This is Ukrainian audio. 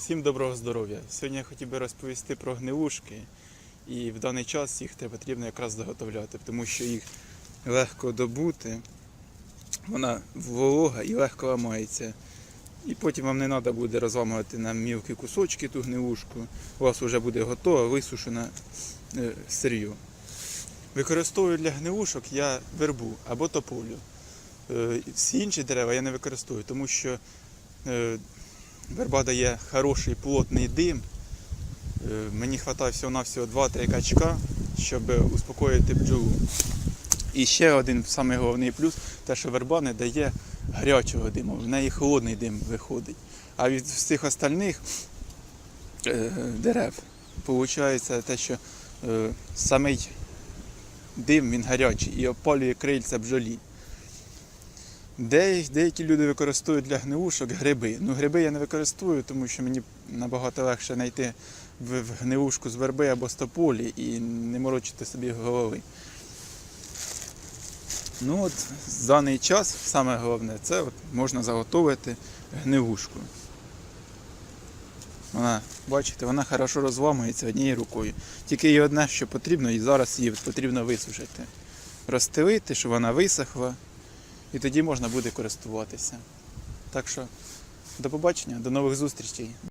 Всім доброго здоров'я. Сьогодні я хотів би розповісти про гнилушки. І в даний час їх потрібно якраз заготовляти, тому що їх легко добути, вона волога і легко ламається. І потім вам не треба буде розламувати на мілкі кусочки ту гнилушку. У вас вже буде готова, висушена е, сир'ю. Використовую для гнилушок я вербу або тополю. Е, Всі інші дерева я не використовую, тому що е, Верба дає хороший плотний дим. Е, Мені вистачає всього-навсього 2-3 качка, щоб успокоїти бджолу. І ще один самий головний плюс, те, що верба не дає гарячого диму, в неї холодний дим виходить. А від всіх остальних е, дерев виходить те, що е, самий дим він гарячий і опалює крильця бджолі. Де, деякі люди використовують для гнилушок гриби. Ну, гриби я не використовую, тому що мені набагато легше знайти в, гнилушку з верби або з тополі і не морочити собі голови. Ну от в даний час саме головне це от можна заготовити гнилушку. Вона, бачите, вона хорошо розламується однією рукою. Тільки їй одне, що потрібно, і зараз її потрібно висушити. Розстелити, щоб вона висохла і тоді можна буде користуватися. Так що до побачення, до нових зустрічей.